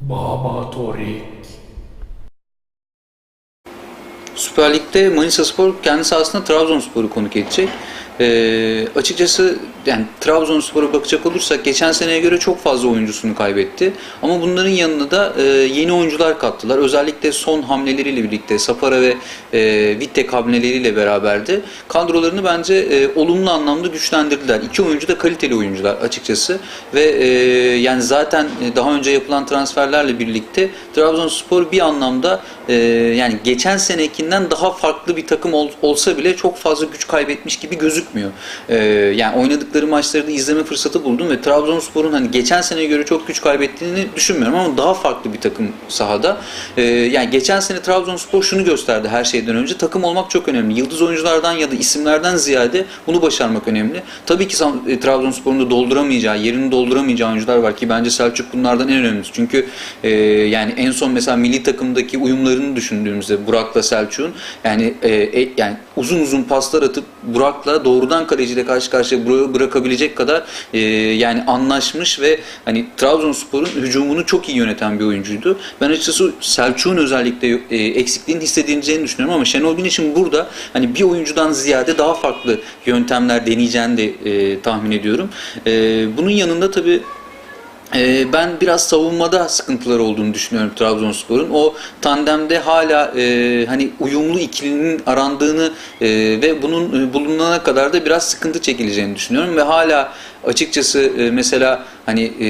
Baba Torik. Süper Lig'de Manisa Spor kendi sahasında Trabzonspor'u konuk edecek. Ee, açıkçası yani Trabzonspor'a bakacak olursak geçen seneye göre çok fazla oyuncusunu kaybetti. Ama bunların yanına da e, yeni oyuncular kattılar. Özellikle son hamleleriyle birlikte Safara ve e, Vittek hamleleriyle beraberdi. Kadrolarını bence e, olumlu anlamda güçlendirdiler. İki oyuncu da kaliteli oyuncular açıkçası. Ve e, yani zaten e, daha önce yapılan transferlerle birlikte Trabzonspor bir anlamda e, yani geçen senekinden daha farklı bir takım ol- olsa bile çok fazla güç kaybetmiş gibi gözükmüyor. E, yani oynadıkları maçları da izleme fırsatı buldum ve Trabzonspor'un hani geçen seneye göre çok güç kaybettiğini düşünmüyorum ama daha farklı bir takım sahada. E, yani geçen sene Trabzonspor şunu gösterdi her şeyden önce takım olmak çok önemli. Yıldız oyunculardan ya da isimlerden ziyade bunu başarmak önemli. Tabii ki e, Trabzonspor'un da dolduramayacağı, yerini dolduramayacağı oyuncular var ki bence Selçuk bunlardan en önemlisi. Çünkü e, yani en son mesela milli takımdaki uyumlarını düşündüğümüzde Burak'la Selçuk'un yani e, e, yani uzun uzun paslar atıp Burak'la doğrudan kaleciyle karşı karşıya bıra- bırakabilecek kadar e, yani anlaşmış ve hani Trabzonspor'un hücumunu çok iyi yöneten bir oyuncuydu. Ben açıkçası Selçuk'un özellikle e, eksikliğini hissedileceğini düşünüyorum ama Şenol Güneş'in burada hani bir oyuncudan ziyade daha farklı yöntemler deneyeceğini de e, tahmin ediyorum. E, bunun yanında tabii ee, ben biraz savunmada sıkıntılar olduğunu düşünüyorum Trabzonspor'un. O tandemde hala e, hani uyumlu ikilinin arandığını e, ve bunun e, bulunana kadar da biraz sıkıntı çekileceğini düşünüyorum ve hala açıkçası e, mesela hani e,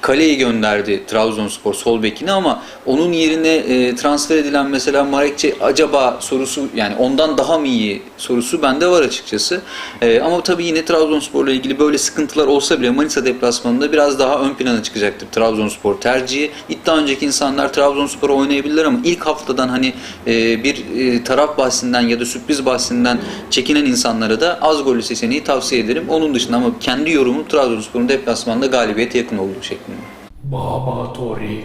Kale'yi gönderdi Trabzonspor sol bekini ama onun yerine e, transfer edilen mesela Marekçe acaba sorusu yani ondan daha mı iyi sorusu bende var açıkçası. E, ama tabii yine Trabzonspor'la ilgili böyle sıkıntılar olsa bile Manisa deplasmanında biraz daha ön plana çıkacaktır Trabzonspor tercihi. İddia önceki insanlar Trabzonspor'a oynayabilirler ama ilk haftadan hani e, bir e, taraf bahsinden ya da sürpriz bahsinden çekinen insanlara da az gollü seçeneği tavsiye ederim. Onun dışında ama kendi yorumum Trabzonspor'un deplasmanda galibiyete yakın olduğu şeklinde. Baba Torik.